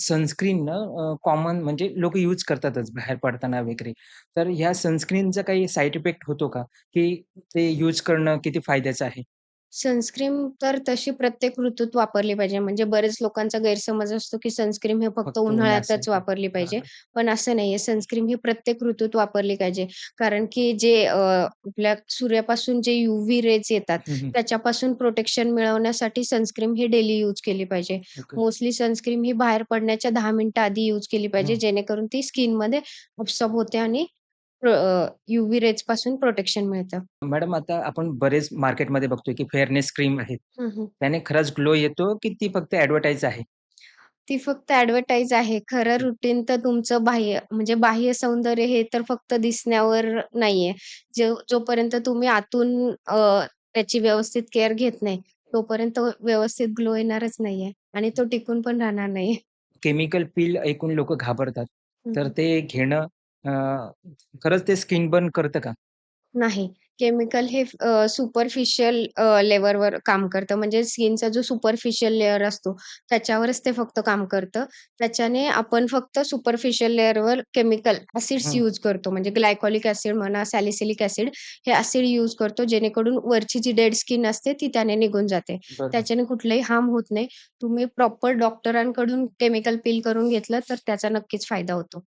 Sunscreen common म्हणजे लोक use करतातच बाहेर पडताना वगैरे. तर ह्या सनस्क्रीनचा काही साईड इफेक्ट होतो का? की ते यूज करणं किती फायद्याचं आहे? सनस्क्रीन तर तशी प्रत्येक ऋतूत वापरली पाहिजे. म्हणजे बरेच लोकांचा गैरसमज असतो, की सनस्क्रीन हे फक्त फक्त उन्हाळ्यातच उन्हाळ्यासाठी. वापरली हां, पाहिजे. हां. पण असं नाहीये. सनस्क्रीन ही प्रत्येक ऋतूत वापरली पाहिजे. कारण की जे अ, आपल्या सूर्यापासून जे यूव्ही रेज येतात, हं, हं. त्याच्यापासून प्रोटेक्शन मिळवण्यासाठी सनस्क्रीन ही डेली यूज केली पाहिजे. ओके. मोस्टली सनस्क्रीन ही बाहेर पडण्याच्या 10 मिनिटं आधी यूज केली पाहिजे, हं. जेणेकरून ती स्किनमध्ये ॲब्सॉर्ब होते आणि अ, यूव्ही रेजपासून प्रोटेक्शन मिळतं. मॅडम आता आपण बरेच मार्केटमध्ये बघतोय, की फेअरनेस क्रीम आहेत. हं, हं. त्याने खरंच ग्लो येतो, की ती फक्त ॲडव्हर्टाइज आहे? ती फक्त ॲडव्हर्टाइज आहे. खरं. रुटीन तर तुमचं बाह्य म्हणजे बाह्य सौंदर्य हे तर फक्त दिसण्यावर नाहीये. जो जोपर्यंत तुम्ही आतून अ, त्याची व्यवस्थित केअर घेत नाही, तोपर्यंत व्यवस्थित ग्लो येणारच नाहीये आणि तो टिकून पण राहणार नाही. केमिकल पील ऐकून लोकं घाबरतात. हं, तर हं. ते घेणं अ, खरंच ते स्किन बर्न करतं का? नाही. केमिकल हे अ, सुपरफिशियल अ, लेव्हलवर काम करतं. म्हणजे स्किनचा जो सुपरफिशियल लेयर असतो, त्याच्यावरच ते फक्त काम करतं. त्याच्याने आपण फक्त सुपरफिशियल लेयरवर केमिकल ॲसिड्स हं. यूज करतो. म्हणजे ग्लायकॉलिक ॲसिड म्हणा, सॅलिसिलिक ॲसिड हे ॲसिड यूज करतो, जेणेकरून वरची जी डेड स्किन असते, ती त्याने निघून जाते. बरं. त्याच्याने कुठलंही हार्म होत नाही. तुम्ही प्रॉपर डॉक्टरांकडून केमिकल पील करून घेतलं, तर त्याचा नक्कीच फायदा होतो.